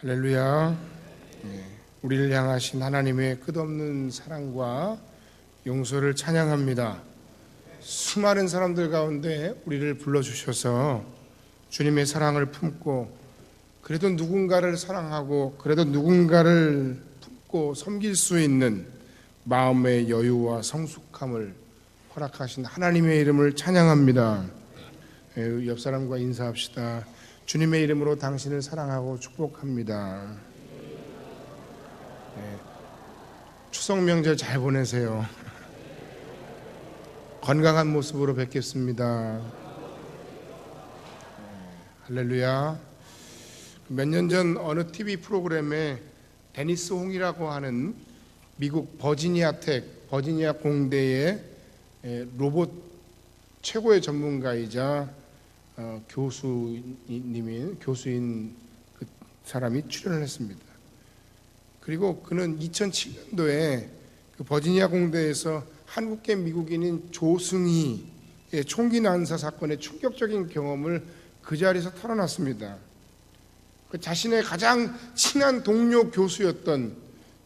할렐루야. 네, 우리를 향하신 하나님의 끝없는 사랑과 용서를 찬양합니다. 수많은 사람들 가운데 우리를 불러주셔서 주님의 사랑을 품고 그래도 누군가를 사랑하고 그래도 누군가를 품고 섬길 수 있는 마음의 여유와 성숙함을 허락하신 하나님의 이름을 찬양합니다. 예, 옆 사람과 인사합시다. 주님의 이름으로 당신을 사랑하고 축복합니다. 예, 추석 명절 잘 보내세요. 건강한 모습으로 뵙겠습니다. 예, 할렐루야. 몇 년 전 어느 TV 프로그램에 데니스 홍이라고 하는 미국 버지니아 텍, 버지니아 공대의 에, 로봇 최고의 전문가이자 어, 교수님인 교수인 그 사람이 출연을 했습니다. 그리고 그는 2007년도에 그 버지니아 공대에서 한국계 미국인인 조승희의 총기 난사 사건의 충격적인 경험을 그 자리에서 털어놨습니다. 그 자신의 가장 친한 동료 교수였던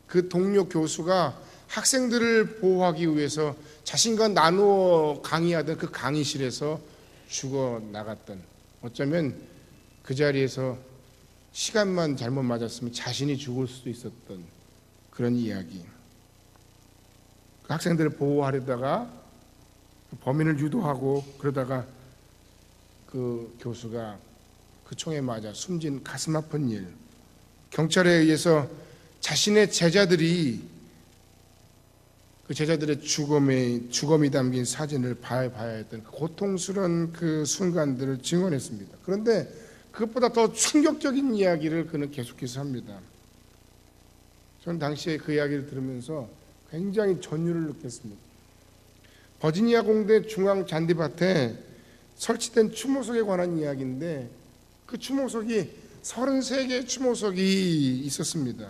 그 동료 교수가 학생들을 보호하기 위해서 자신과 나누어 강의하던 그 강의실에서 죽어 나갔던 어쩌면 그 자리에서 시간만 잘못 맞았으면 자신이 죽을 수도 있었던 그런 이야기. 그 학생들을 보호하려다가 그 범인을 유도하고 그러다가 그 교수가 그 총에 맞아 숨진 가슴 아픈 일. 경찰에 의해서 자신의 제자들이 그 제자들의 죽음의 죽음이 담긴 사진을 봐야, 봐야 했던 그 고통스러운 그 순간들을 증언했습니다. 그런데 그것보다 더 충격적인 이야기를 그는 계속해서 합니다. 저는 당시에 그 이야기를 들으면서 굉장히 전율을 느꼈습니다. 버지니아 공대 중앙 잔디밭에 설치된 추모석에 관한 이야기인데 그 추모석이 33개의 추모석이 있었습니다.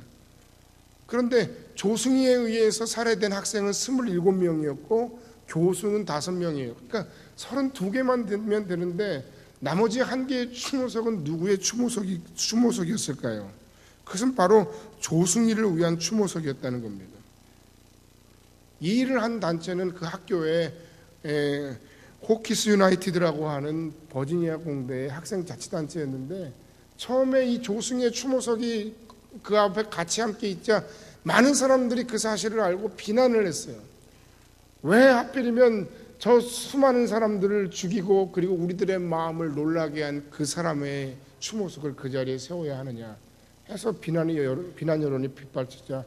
그런데 조승희에 의해서 살해된 학생은 27명이었고 교수는 5명이에요. 그러니까 32개만 되면 되는데 나머지 한 개의 추모석은 누구의 추모석이 추모석이었을까요? 그것은 바로 조승희를 위한 추모석이었다는 겁니다. 이 일을 한 단체는 그 학교에 에, 호키스 유나이티드라고 하는 버지니아 공대의 학생 자치단체였는데 처음에 이 조승희의 추모석이 그 앞에 같이 함께 있자 많은 사람들이 그 사실을 알고 비난을 했어요. 왜 하필이면 저 수많은 사람들을 죽이고 그리고 우리들의 마음을 놀라게 한 그 사람의 추모석을 그 자리에 세워야 하느냐 해서 비난이 여론, 비난 여론이 빗발치자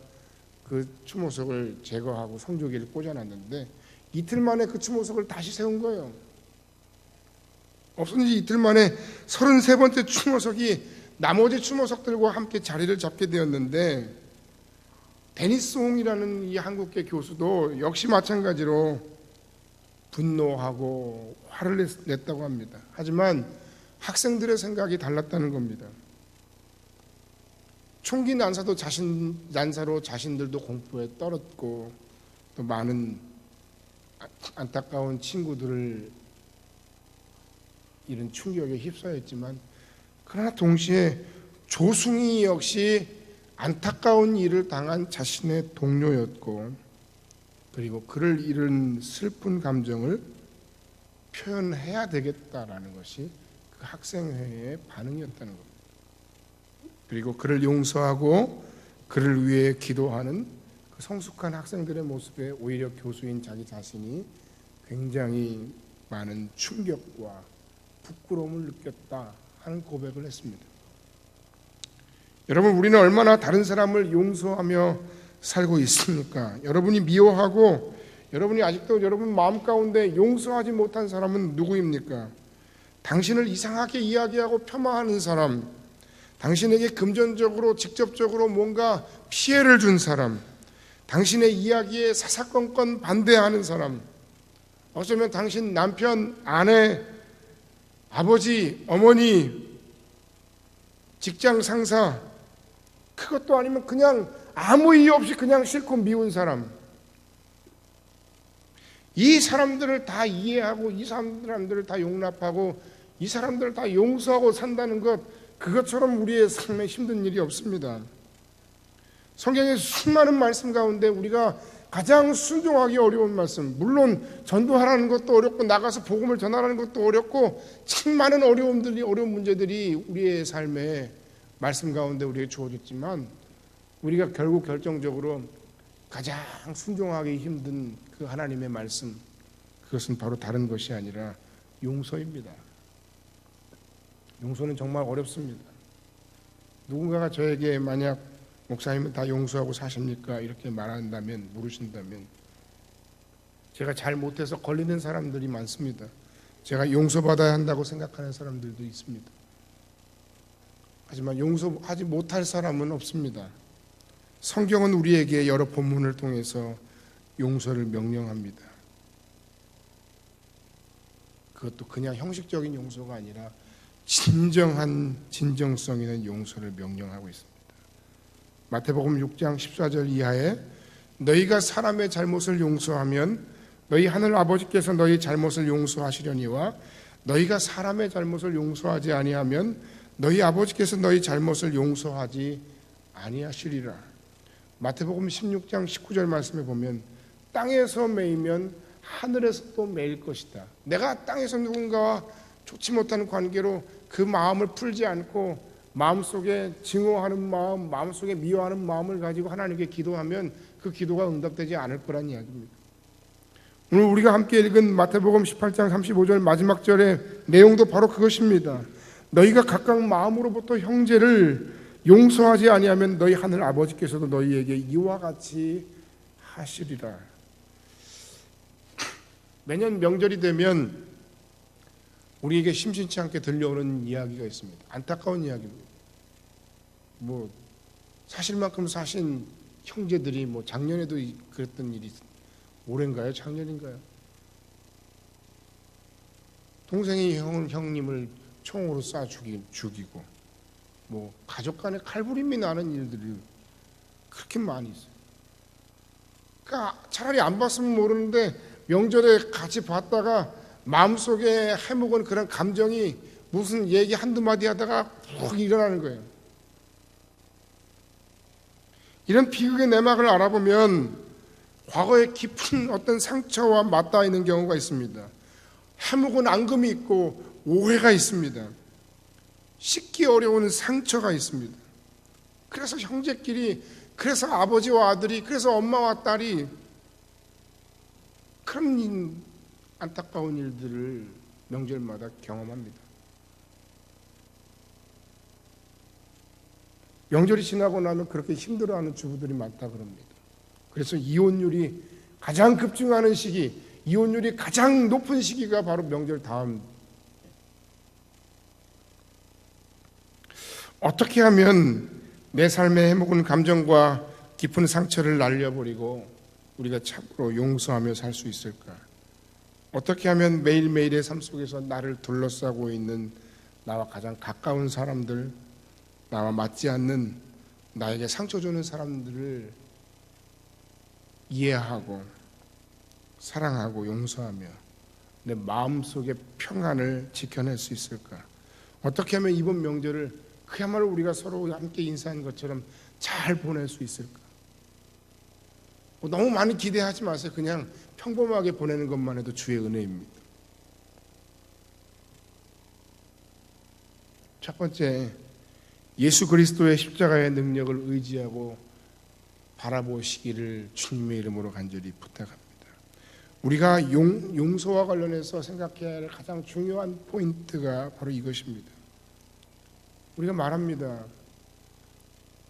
그 추모석을 제거하고 성조기를 꽂아놨는데 이틀 만에 그 추모석을 다시 세운 거예요. 없어진 지 이틀 만에 33번째 추모석이 나머지 추모석들과 함께 자리를 잡게 되었는데 데니스 홍이라는 이 한국계 교수도 역시 마찬가지로 분노하고 화를 냈다고 합니다. 하지만 학생들의 생각이 달랐다는 겁니다. 총기 난사도 자신 난사로 자신들도 공포에 떨었고 또 많은 안타까운 친구들을 이런 충격에 휩싸였지만 그러나 동시에 조승희 역시 안타까운 일을 당한 자신의 동료였고 그리고 그를 잃은 슬픈 감정을 표현해야 되겠다라는 것이 그 학생회의 반응이었다는 겁니다. 그리고 그를 용서하고 그를 위해 기도하는 그 성숙한 학생들의 모습에 오히려 교수인 자기 자신이 굉장히 많은 충격과 부끄러움을 느꼈다 하는 고백을 했습니다. 여러분 우리는 얼마나 다른 사람을 용서하며 살고 있습니까? 여러분이 미워하고 여러분이 아직도 여러분 마음 가운데 용서하지 못한 사람은 누구입니까? 당신을 이상하게 이야기하고 폄하하는 사람, 당신에게 금전적으로 직접적으로 뭔가 피해를 준 사람, 당신의 이야기에 사사건건 반대하는 사람, 어쩌면 당신 남편, 아내, 아버지, 어머니, 직장 상사, 그것도 아니면 그냥 아무 이유 없이 그냥 싫고 미운 사람. 이 사람들을 다 이해하고 이 사람들을 다 용납하고 이 사람들을 다 용서하고 산다는 것 그것처럼 우리의 삶에 힘든 일이 없습니다. 성경의 수많은 말씀 가운데 우리가 가장 순종하기 어려운 말씀, 물론 전도하라는 것도 어렵고 나가서 복음을 전하라는 것도 어렵고 참 많은 어려움들이 어려운 문제들이 우리의 삶에 말씀 가운데 우리에게 주어졌지만 우리가 결국 결정적으로 가장 순종하기 힘든 그 하나님의 말씀 그것은 바로 다른 것이 아니라 용서입니다. 용서는 정말 어렵습니다. 누군가가 저에게 만약 목사님은 다 용서하고 사십니까? 이렇게 말한다면 물으신다면 제가 잘 못해서 걸리는 사람들이 많습니다. 제가 용서받아야 한다고 생각하는 사람들도 있습니다. 하지만 용서하지 못할 사람은 없습니다. 성경은 우리에게 여러 본문을 통해서 용서를 명령합니다. 그것도 그냥 형식적인 용서가 아니라 진정한 진정성 있는 용서를 명령하고 있습니다. 마태복음 6장 14절 이하에 너희가 사람의 잘못을 용서하면 너희 하늘 아버지께서 너희 잘못을 용서하시려니와 너희가 사람의 잘못을 용서하지 아니하면 너희 아버지께서 너희 잘못을 용서하지 아니하시리라. 마태복음 16장 19절 말씀에 보면 땅에서 매이면 하늘에서도 매일 것이다. 내가 땅에서 누군가와 좋지 못한 관계로 그 마음을 풀지 않고 마음속에 증오하는 마음, 마음속에 미워하는 마음을 가지고 하나님께 기도하면 그 기도가 응답되지 않을 거란 이야기입니다. 오늘 우리가 함께 읽은 마태복음 18장 35절 마지막 절의 내용도 바로 그것입니다. 너희가 각각 마음으로부터 형제를 용서하지 아니하면 너희 하늘 아버지께서도 너희에게 이와 같이 하시리라. 매년 명절이 되면 우리에게 심심치 않게 들려오는 이야기가 있습니다. 안타까운 이야기입니다. 뭐 사실만큼 사신 형제들이 뭐 작년에도 그랬던 일이 올해인가요? 작년인가요? 동생이 형, 형님을 총으로 쏴 죽이, 죽이고 뭐 가족 간에 칼부림이 나는 일들이 그렇게 많이 있어요. 그러니까 차라리 안 봤으면 모르는데 명절에 같이 봤다가 마음속에 해묵은 그런 감정이 무슨 얘기 한두 마디 하다가 푹 일어나는 거예요. 이런 비극의 내막을 알아보면 과거의 깊은 어떤 상처와 맞닿아 있는 경우가 있습니다. 해묵은 앙금이 있고 오해가 있습니다. 씻기 어려운 상처가 있습니다. 그래서 형제끼리, 그래서 아버지와 아들이, 그래서 엄마와 딸이 그런 안타까운 일들을 명절마다 경험합니다. 명절이 지나고 나면 그렇게 힘들어하는 주부들이 많다 그럽니다. 그래서 이혼율이 가장 급증하는 시기, 이혼율이 가장 높은 시기가 바로 명절 다음. 어떻게 하면 내 삶의 해묵은 감정과 깊은 상처를 날려버리고 우리가 참으로 용서하며 살 수 있을까? 어떻게 하면 매일매일의 삶 속에서 나를 둘러싸고 있는 나와 가장 가까운 사람들, 나와 맞지 않는 나에게 상처 주는 사람들을 이해하고 사랑하고 용서하며 내 마음속의 평안을 지켜낼 수 있을까? 어떻게 하면 이번 명절을 그야말로 우리가 서로 함께 인사한 것처럼 잘 보낼 수 있을까? 뭐 너무 많이 기대하지 마세요. 그냥 평범하게 보내는 것만 해도 주의 은혜입니다. 첫 번째, 예수 그리스도의 십자가의 능력을 의지하고 바라보시기를 주님의 이름으로 간절히 부탁합니다. 우리가 용, 용서와 관련해서 생각해야 할 가장 중요한 포인트가 바로 이것입니다. 우리가 말합니다.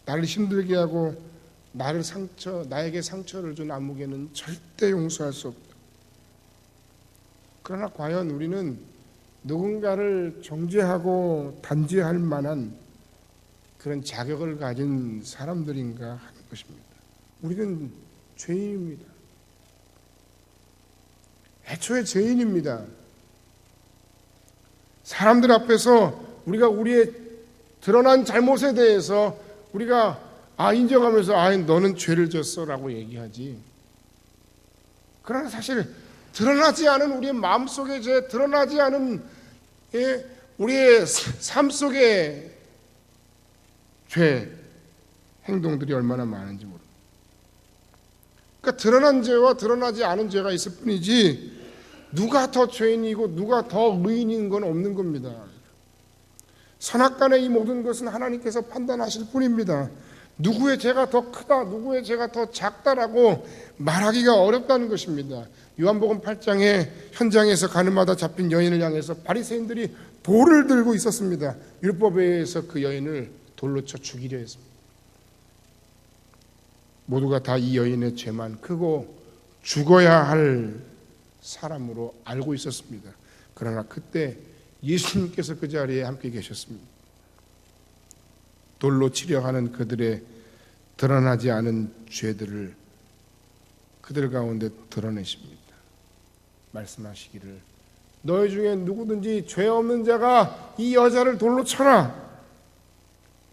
나를 힘들게 하고 나를 상처, 나에게 상처를 준 아무개는 절대 용서할 수 없다. 그러나 과연 우리는 누군가를 정죄하고 단죄할 만한 그런 자격을 가진 사람들인가 하는 것입니다. 우리는 죄인입니다. 애초에 죄인입니다. 사람들 앞에서 우리가 우리의 드러난 잘못에 대해서 우리가 아 인정하면서 아 너는 죄를 졌어라고 얘기하지. 그러나 사실 드러나지 않은 우리의 마음 속의 죄, 드러나지 않은 예, 우리의 삶 속에 죄 행동들이 얼마나 많은지 모릅니다. 그러니까 드러난 죄와 드러나지 않은 죄가 있을 뿐이지 누가 더 죄인이고 누가 더 의인인 건 없는 겁니다. 선악간의 이 모든 것은 하나님께서 판단하실 뿐입니다. 누구의 죄가 더 크다, 누구의 죄가 더 작다라고 말하기가 어렵다는 것입니다. 요한복음 8장에 현장에서 가늠하다 잡힌 여인을 향해서 바리새인들이 돌을 들고 있었습니다. 율법에 의해서 그 여인을 돌로 쳐 죽이려 했습니다. 모두가 다 이 여인의 죄만 크고 죽어야 할 사람으로 알고 있었습니다. 그러나 그때 예수님께서 그 자리에 함께 계셨습니다. 돌로 치려 하는 그들의 드러나지 않은 죄들을 그들 가운데 드러내십니다. 말씀하시기를 너희 중에 누구든지 죄 없는 자가 이 여자를 돌로 쳐라.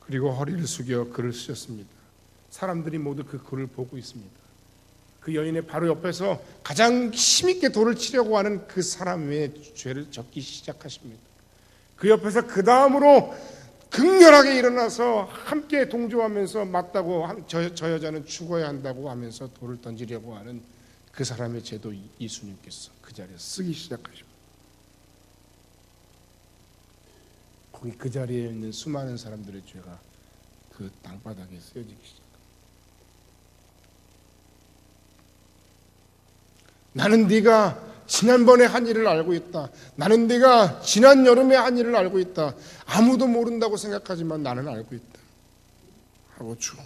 그리고 허리를 숙여 글을 쓰셨습니다. 사람들이 모두 그 글을 보고 있습니다. 그 여인의 바로 옆에서 가장 힘있게 돌을 치려고 하는 그 사람의 죄를 적기 시작하십니다. 그 옆에서 그 다음으로 극렬하게 일어나서 함께 동조하면서 맞다고 한- 저, 저 여자는 죽어야 한다고 하면서 돌을 던지려고 하는 그 사람의 죄도 이- 예수님께서 그 자리에 쓰기 시작하십니다. 거기 그 자리에 있는 수많은 사람들의 죄가 그 땅바닥에 쓰여지기 시작. 나는 네가 지난번에 한 일을 알고 있다. 나는 네가 지난 여름에 한 일을 알고 있다. 아무도 모른다고 생각하지만 나는 알고 있다. 하고 쭉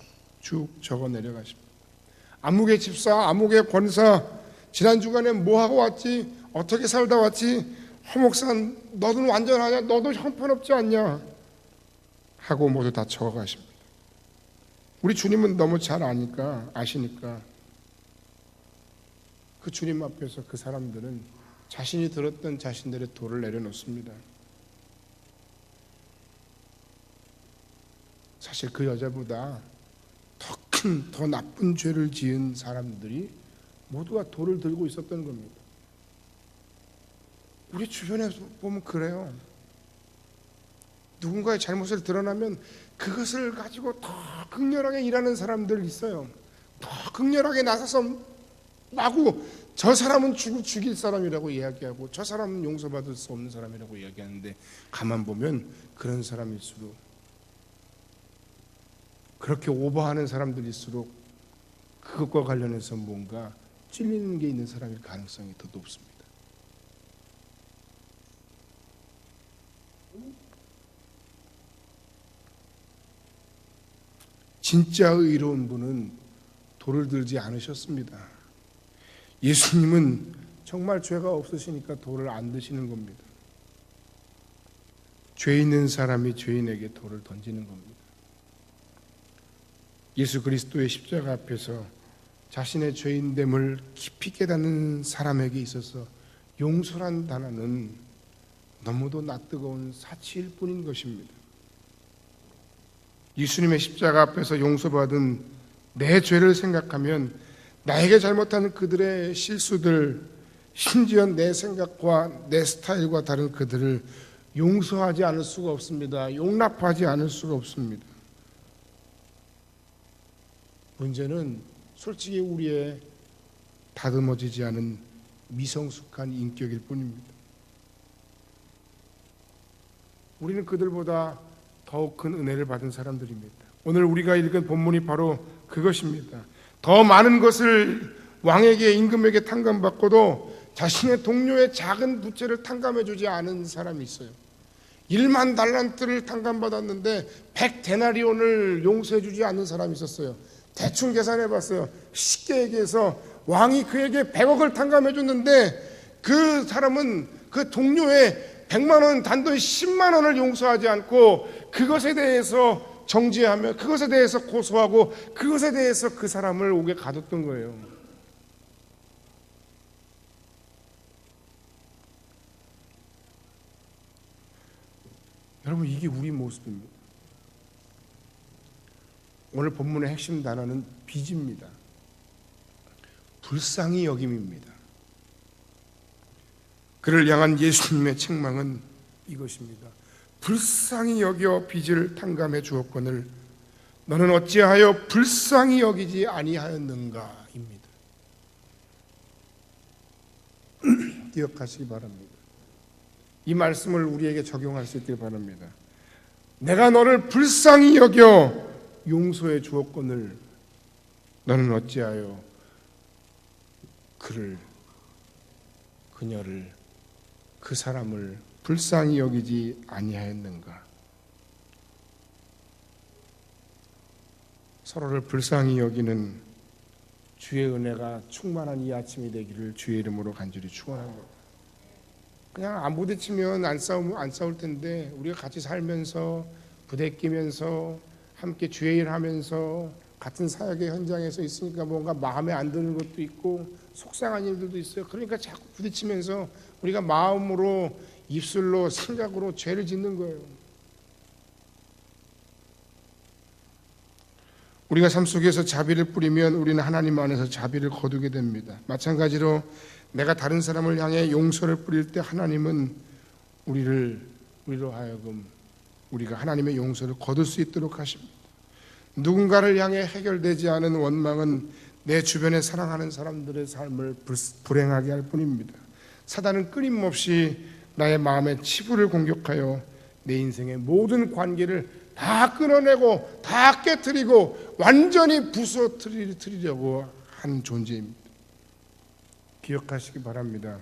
쭉 적어 내려가십니다. 암흑의 집사, 암흑의 권사, 지난 주간에 뭐 하고 왔지? 어떻게 살다 왔지? 허목산, 너는 완전하냐? 너도 형편없지 않냐? 하고 모두 다 적어 가십니다. 우리 주님은 너무 잘 아니까 아시니까 그 주님 앞에서 그 사람들은 자신이 들었던 자신들의 돌을 내려놓습니다. 사실 그 여자보다 더 큰, 더 나쁜 죄를 지은 사람들이 모두가 돌을 들고 있었던 겁니다. 우리 주변에 보면 그래요. 누군가의 잘못을 드러나면 그것을 가지고 더 극렬하게 일하는 사람들 있어요. 더 극렬하게 나서서 마구 저 사람은 죽, 죽일 사람이라고 이야기하고 저 사람은 용서받을 수 없는 사람이라고 이야기하는데 가만 보면 그런 사람일수록 그렇게 오버하는 사람들일수록 그것과 관련해서 뭔가 찔리는 게 있는 사람일 가능성이 더 높습니다. 진짜 의로운 분은 돌을 들지 않으셨습니다. 예수님은 정말 죄가 없으시니까 돌을 안 드시는 겁니다. 죄 있는 사람이 죄인에게 돌을 던지는 겁니다. 예수 그리스도의 십자가 앞에서 자신의 죄인됨을 깊이 깨닫는 사람에게 있어서 용서란 단어는 너무도 낯뜨거운 사치일 뿐인 것입니다. 예수님의 십자가 앞에서 용서받은 내 죄를 생각하면 나에게 잘못한 그들의 실수들, 심지어 내 생각과 내 스타일과 다른 그들을 용서하지 않을 수가 없습니다. 용납하지 않을 수가 없습니다. 문제는 솔직히 우리의 다듬어지지 않은 미성숙한 인격일 뿐입니다. 우리는 그들보다 더욱 큰 은혜를 받은 사람들입니다. 오늘 우리가 읽은 본문이 바로 그것입니다. 더 많은 것을 왕에게 임금에게 탕감받고도 자신의 동료의 작은 부채를 탕감해 주지 않은 사람이 있어요. 1만 달란트를 탕감받았는데 100 데나리온을 용서해 주지 않는 사람이 있었어요. 대충 계산해 봤어요. 쉽게 얘기해서 왕이 그에게 100억을 탕감해 줬는데 그 사람은 그 동료의 100만 원 단돈 10만 원을 용서하지 않고 그것에 대해서 정지하며 그것에 대해서 고소하고 그것에 대해서 그 사람을 옥에 가뒀던 거예요. 여러분 이게 우리 모습입니다. 오늘 본문의 핵심 단어는 빚입니다. 불쌍히 여김입니다. 그를 향한 예수님의 책망은 이것입니다. 불쌍히 여겨 빚을 탕감해 주었거늘 너는 어찌하여 불쌍히 여기지 아니하였는가입니다. 기억하시기 바랍니다. 이 말씀을 우리에게 적용할 수 있길 바랍니다. 내가 너를 불쌍히 여겨 용서해 주었거늘 너는 어찌하여 그를 그녀를 그 사람을 불쌍히 여기지 아니하였는가? 서로를 불쌍히 여기는 주의 은혜가 충만한 이 아침이 되기를 주의 이름으로 간절히 축원합니다. 그냥 안 부딪히면 안 싸우면 안 싸울 텐데 우리가 같이 살면서 부대끼면서 함께 주의 일하면서 같은 사역의 현장에서 있으니까 뭔가 마음에 안 드는 것도 있고 속상한 일들도 있어요. 그러니까 자꾸 부딪히면서 우리가 마음으로 입술로 생각으로 죄를 짓는 거예요. 우리가 삶 속에서 자비를 뿌리면 우리는 하나님 안에서 자비를 거두게 됩니다. 마찬가지로 내가 다른 사람을 향해 용서를 뿌릴 때 하나님은 우리를 우리로 하여금 우리가 하나님의 용서를 거둘 수 있도록 하십니다. 누군가를 향해 해결되지 않은 원망은 내 주변에 사랑하는 사람들의 삶을 불- 불행하게 할 뿐입니다. 사단은 끊임없이 나의 마음의 치부를 공격하여 내 인생의 모든 관계를 다 끊어내고 다 깨뜨리고 완전히 부서뜨리려고 하는 존재입니다. 기억하시기 바랍니다.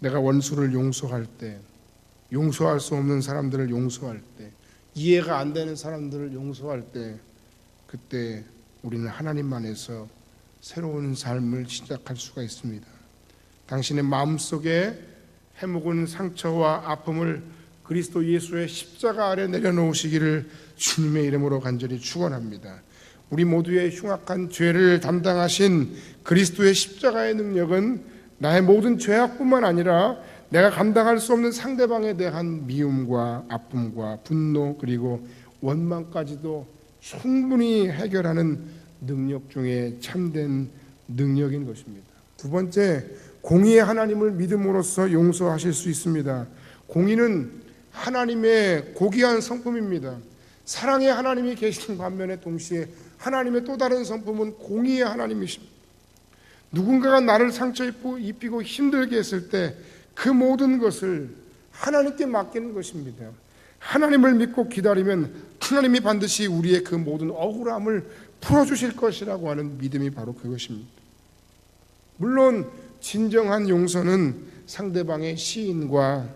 내가 원수를 용서할 때, 용서할 수 없는 사람들을 용서할 때, 이해가 안 되는 사람들을 용서할 때, 그때 우리는 하나님 안에서 새로운 삶을 시작할 수가 있습니다. 당신의 마음 속에 해묵은 상처와 아픔을 그리스도 예수의 십자가 아래 내려놓으시기를 주님의 이름으로 간절히 축원합니다. 우리 모두의 흉악한 죄를 담당하신 그리스도의 십자가의 능력은 나의 모든 죄악뿐만 아니라 내가 감당할 수 없는 상대방에 대한 미움과 아픔과 분노 그리고 원망까지도 충분히 해결하는 능력 중에 참된 능력인 것입니다. 두 번째, 공의의 하나님을 믿음으로써 용서하실 수 있습니다. 공의는 하나님의 고귀한 성품입니다. 사랑의 하나님이 계신 반면에 동시에 하나님의 또 다른 성품은 공의의 하나님이십니다. 누군가가 나를 상처 입히고 힘들게 했을 때 그 모든 것을 하나님께 맡기는 것입니다. 하나님을 믿고 기다리면 하나님이 반드시 우리의 그 모든 억울함을 풀어주실 것이라고 하는 믿음이 바로 그것입니다. 물론 진정한 용서는 상대방의 시인과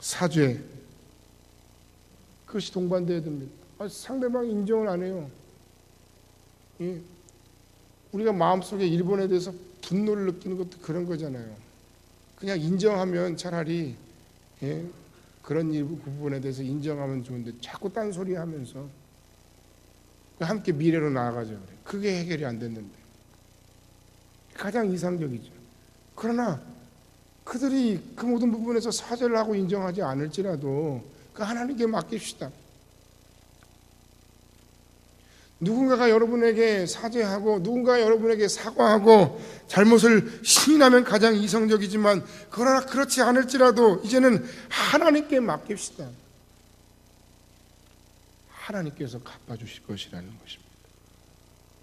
사죄 그것이 동반되어야 됩니다. 아, 상대방이 인정을 안 해요. 예. 우리가 마음속에 일본에 대해서 분노를 느끼는 것도 그런 거잖아요. 그냥 인정하면 차라리 예, 그런 일, 그 부분에 대해서 인정하면 좋은데 자꾸 딴소리 하면서 함께 미래로 나아가죠. 그게 해결이 안 됐는데. 가장 이상적이죠. 그러나 그들이 그 모든 부분에서 사죄를 하고 인정하지 않을지라도 그 하나님께 맡깁시다. 누군가가 여러분에게 사죄하고 누군가 여러분에게 사과하고 잘못을 시인하면 가장 이성적이지만 그러나 그렇지 않을지라도 이제는 하나님께 맡깁시다. 하나님께서 갚아주실 것이라는 것입니다.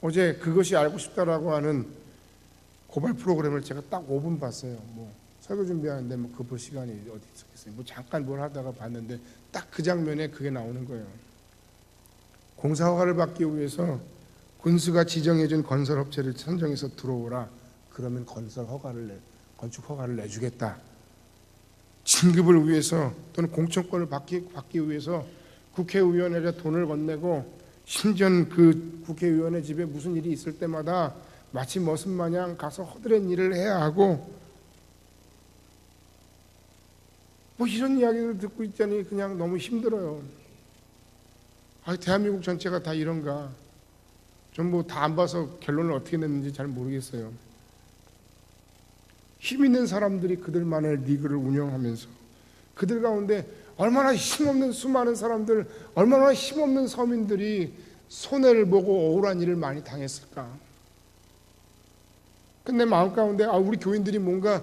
어제 그것이 알고 싶다라고 하는 고발 프로그램을 제가 딱 5분 봤어요. 뭐 설교 준비하는데 뭐 그 볼 시간이 어디 있었겠어요. 뭐 잠깐 뭘 하다가 봤는데 딱 그 장면에 그게 나오는 거예요. 공사 허가를 받기 위해서 군수가 지정해준 건설 업체를 선정해서 들어오라. 그러면 건설 허가를 내, 건축 허가를 내주겠다. 진급을 위해서 또는 공천권을 받기, 받기 위해서 국회의원에게 돈을 건네고 심지어 그 국회의원의 집에 무슨 일이 있을 때마다 마치 머슴 마냥 가서 허드렛 일을 해야 하고 뭐 이런 이야기를 듣고 있자니 그냥 너무 힘들어요. 아, 대한민국 전체가 다 이런가? 좀뭐다 안 봐서 결론을 어떻게 냈는지 잘 모르겠어요. 힘 있는 사람들이 그들만의 리그를 운영하면서 그들 가운데 얼마나 힘없는 수많은 사람들, 얼마나 힘없는 서민들이 손해를 보고 억울한 일을 많이 당했을까? 근데 마음 가운데 아 우리 교인들이 뭔가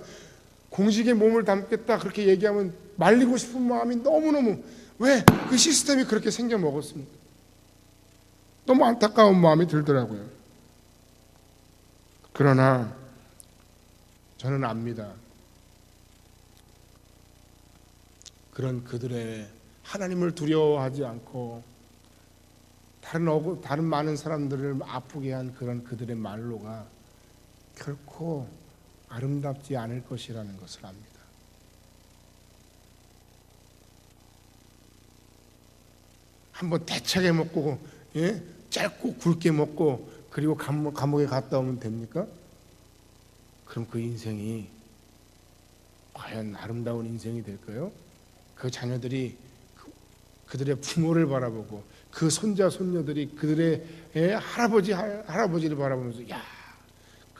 공직에 몸을 담겠다 그렇게 얘기하면 말리고 싶은 마음이 너무너무 왜 그 시스템이 그렇게 생겨 먹었습니까? 너무 안타까운 마음이 들더라고요. 그러나 저는 압니다. 그런 그들의 하나님을 두려워하지 않고 다른 어구, 다른 많은 사람들을 아프게 한 그런 그들의 말로가 결코 아름답지 않을 것이라는 것을 압니다. 한번 대차게 먹고 예? 짧고 굵게 먹고 그리고 감옥, 감옥에 갔다 오면 됩니까? 그럼 그 인생이 과연 아름다운 인생이 될까요? 그 자녀들이 그- 그들의 부모를 바라보고 그 손자 손녀들이 그들의 예, 할아버지 할- 할아버지를 바라보면서 야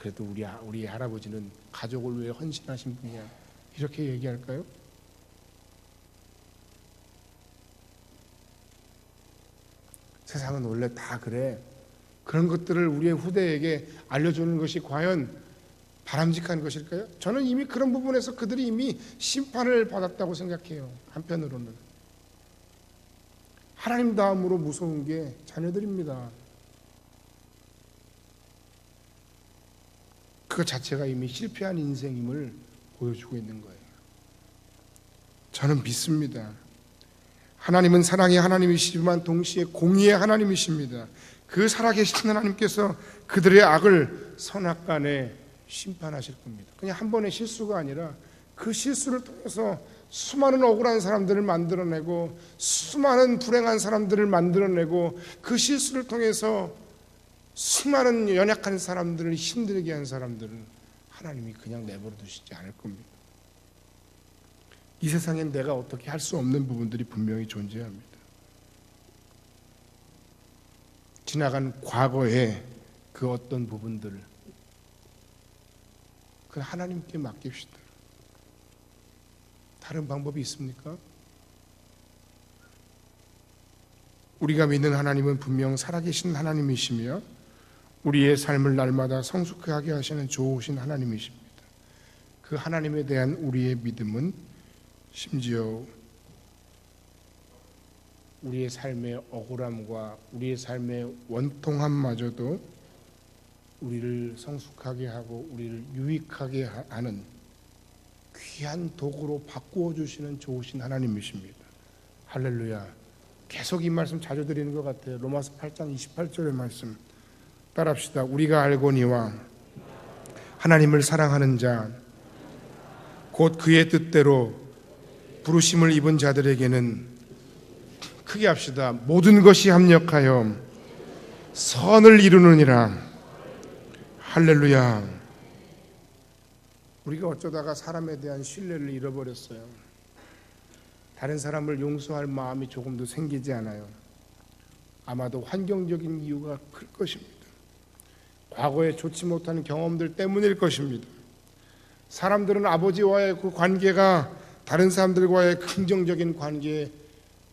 그래도 우리 아- 우리 할아버지는 가족을 위해 헌신하신 분이야 이렇게 얘기할까요? 세상은 원래 다 그래. 그런 것들을 우리의 후대에게 알려주는 것이 과연 바람직한 것일까요? 저는 이미 그런 부분에서 그들이 이미 심판을 받았다고 생각해요. 한편으로는. 하나님 다음으로 무서운 게 자녀들입니다. 그 자체가 이미 실패한 인생임을 보여주고 있는 거예요. 저는 믿습니다. 하나님은 사랑의 하나님이시지만 동시에 공의의 하나님이십니다. 그 살아계신 하나님께서 그들의 악을 선악 간에 심판하실 겁니다. 그냥 한 번의 실수가 아니라 그 실수를 통해서 수많은 억울한 사람들을 만들어내고 수많은 불행한 사람들을 만들어내고 그 실수를 통해서 수많은 연약한 사람들을 힘들게 한 사람들을 하나님이 그냥 내버려 두시지 않을 겁니다. 이 세상엔 내가 어떻게 할 수 없는 부분들이 분명히 존재합니다. 지나간 과거의 그 어떤 부분들을 그 하나님께 맡깁시다. 다른 방법이 있습니까? 우리가 믿는 하나님은 분명 살아계신 하나님이시며 우리의 삶을 날마다 성숙하게 하시는 좋으신 하나님이십니다. 그 하나님에 대한 우리의 믿음은 심지어 우리의 삶의 억울함과 우리의 삶의 원통함마저도 우리를 성숙하게 하고 우리를 유익하게 하는 귀한 도구로 바꾸어 주시는 좋으신 하나님이십니다. 할렐루야. 계속 이 말씀 자주 드리는 것 같아요. 로마서 8장 28절의 말씀 따라합시다. 우리가 알거니와 하나님을 사랑하는 자 곧 그의 뜻대로 부르심을 입은 자들에게는 크게 합시다. 모든 것이 합력하여 선을 이루느니라. 할렐루야. 우리가 어쩌다가 사람에 대한 신뢰를 잃어버렸어요. 다른 사람을 용서할 마음이 조금도 생기지 않아요. 아마도 환경적인 이유가 클 것입니다. 과거에 좋지 못한 경험들 때문일 것입니다. 사람들은 아버지와의 그 관계가 다른 사람들과의 긍정적인 관계에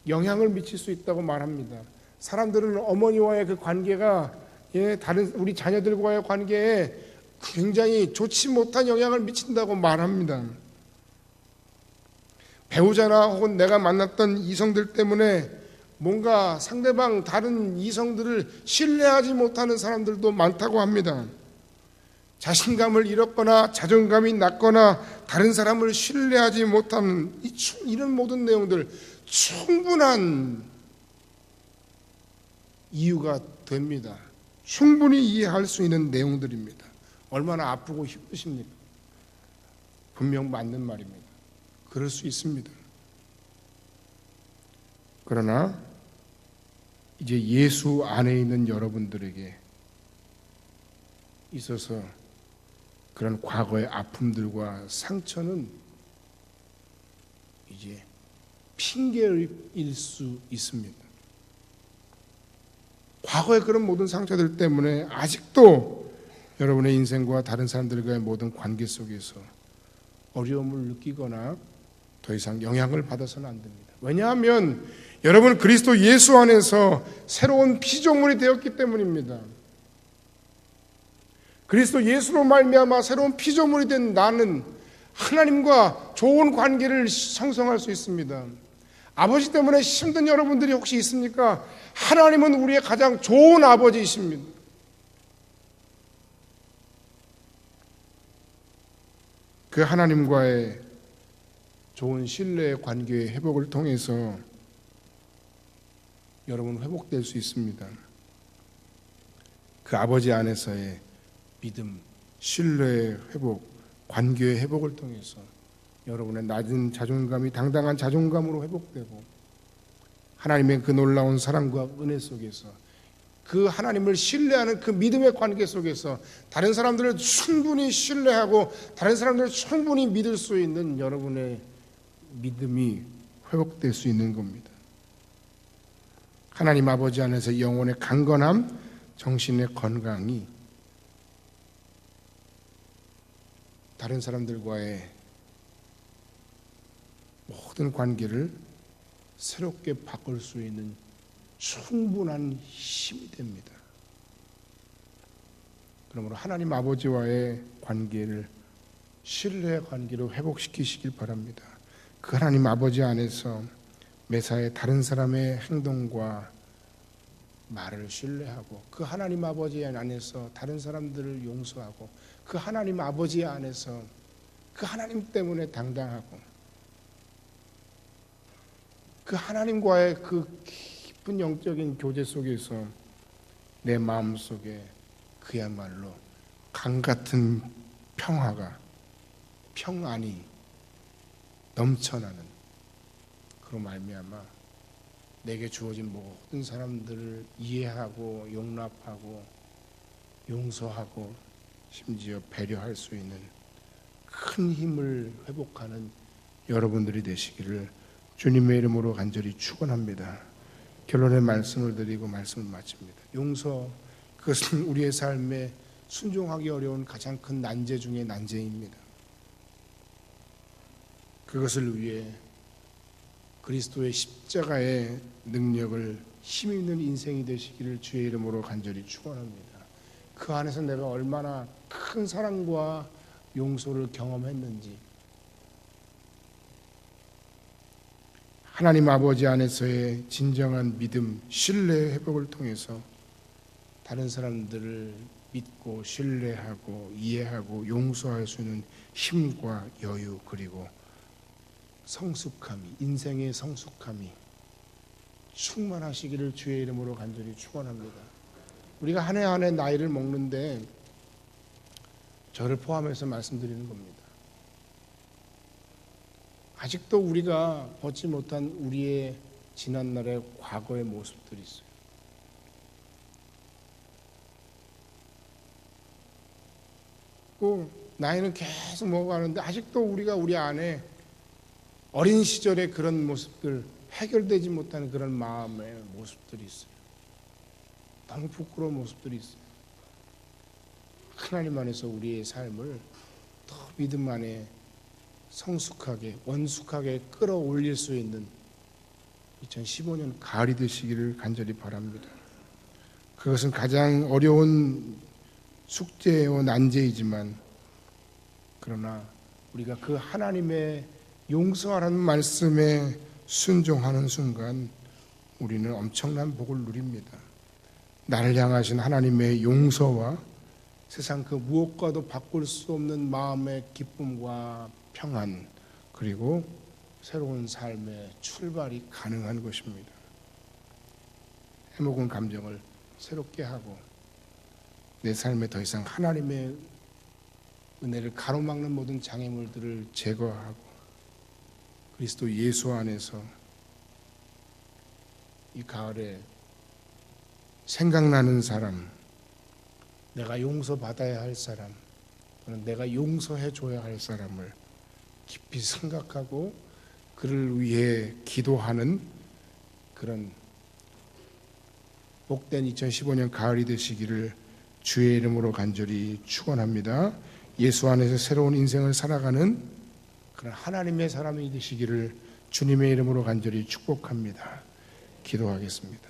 영향을 미칠 수 있다고 말합니다. 사람들은 어머니와의 그 관계가 예, 다른 우리 자녀들과의 관계에 굉장히 좋지 못한 영향을 미친다고 말합니다. 배우자나 혹은 내가 만났던 이성들 때문에 뭔가 상대방 다른 이성들을 신뢰하지 못하는 사람들도 많다고 합니다. 자신감을 잃었거나 자존감이 낮거나 다른 사람을 신뢰하지 못하는 이런 모든 내용들 충분한 이유가 됩니다. 충분히 이해할 수 있는 내용들입니다. 얼마나 아프고 힘드십니까? 분명 맞는 말입니다. 그럴 수 있습니다. 그러나 이제 예수 안에 있는 여러분들에게 있어서 그런 과거의 아픔들과 상처는 이제 핑계일 수 있습니다. 과거의 그런 모든 상처들 때문에 아직도 여러분의 인생과 다른 사람들과의 모든 관계 속에서 어려움을 느끼거나 더 이상 영향을 받아서는 안 됩니다. 왜냐하면 여러분 그리스도 예수 안에서 새로운 피조물이 되었기 때문입니다. 그리스도 예수로 말미암아 새로운 피조물이 된 나는 하나님과 좋은 관계를 형성할 수 있습니다. 아버지 때문에 힘든 여러분들이 혹시 있습니까? 하나님은 우리의 가장 좋은 아버지이십니다. 그 하나님과의 좋은 신뢰의 관계의 회복을 통해서 여러분 회복될 수 있습니다. 그 아버지 안에서의 믿음, 신뢰의 회복, 관계의 회복을 통해서 여러분의 낮은 자존감이 당당한 자존감으로 회복되고 하나님의 그 놀라운 사랑과 은혜 속에서 그 하나님을 신뢰하는 그 믿음의 관계 속에서 다른 사람들을 충분히 신뢰하고 다른 사람들을 충분히 믿을 수 있는 여러분의 믿음이 회복될 수 있는 겁니다. 하나님 아버지 안에서 영혼의 강건함, 정신의 건강이 다른 사람들과의 모든 관계를 새롭게 바꿀 수 있는 충분한 힘이 됩니다. 그러므로 하나님 아버지와의 관계를 신뢰의 관계로 회복시키시길 바랍니다. 그 하나님 아버지 안에서 매사에 다른 사람의 행동과 말을 신뢰하고 그 하나님 아버지 안에서 다른 사람들을 용서하고 그 하나님 아버지 안에서 그 하나님 때문에 당당하고 그 하나님과의 그 깊은 영적인 교제 속에서 내 마음 속에 그야말로 강 같은 평화가 평안이 넘쳐나는 그로 말미암아 내게 주어진 모든 사람들을 이해하고 용납하고 용서하고 심지어 배려할 수 있는 큰 힘을 회복하는 여러분들이 되시기를 주님의 이름으로 간절히 축원합니다. 결론의 말씀을 드리고 말씀을 마칩니다. 용서 그것은 우리의 삶에 순종하기 어려운 가장 큰 난제 중의 난제입니다. 그것을 위해 그리스도의 십자가의 능력을 힘 있는 인생이 되시기를 주의 이름으로 간절히 축원합니다. 그 안에서 내가 얼마나 큰 사랑과 용서를 경험했는지 하나님 아버지 안에서의 진정한 믿음, 신뢰 회복을 통해서 다른 사람들을 믿고 신뢰하고 이해하고 용서할 수 있는 힘과 여유 그리고 성숙함이 인생의 성숙함이 충만하시기를 주의 이름으로 간절히 축원합니다. 우리가 한 해 한 해 나이를 먹는데 저를 포함해서 말씀드리는 겁니다. 아직도 우리가 벗지 못한 우리의 지난날의 과거의 모습들이 있어요. 그 나이는 계속 먹어가는데 아직도 우리가 우리 안에 어린 시절의 그런 모습들 해결되지 못하는 그런 마음의 모습들이 있어요. 너무 부끄러운 모습들이 있어요. 하나님 안에서 우리의 삶을 더 믿음 안에 성숙하게 원숙하게 끌어올릴 수 있는 2015년 가을이 되시기를 간절히 바랍니다. 그것은 가장 어려운 숙제요 난제이지만 그러나 우리가 그 하나님의 용서하라는 말씀에 순종하는 순간 우리는 엄청난 복을 누립니다. 나를 향하신 하나님의 용서와 세상 그 무엇과도 바꿀 수 없는 마음의 기쁨과 평안 그리고 새로운 삶의 출발이 가능한 것입니다. 해묵은 감정을 새롭게 하고 내 삶에 더 이상 하나님의 은혜를 가로막는 모든 장애물들을 제거하고 그리스도 예수 안에서 이 가을에 생각나는 사람, 내가 용서받아야 할 사람, 또는 내가 용서해 줘야 할 사람을 깊이 생각하고 그를 위해 기도하는 그런 복된 2015년 가을이 되시기를 주의 이름으로 간절히 축원합니다. 예수 안에서 새로운 인생을 살아가는 그런 하나님의 사람이 되시기를 주님의 이름으로 간절히 축복합니다. 기도하겠습니다.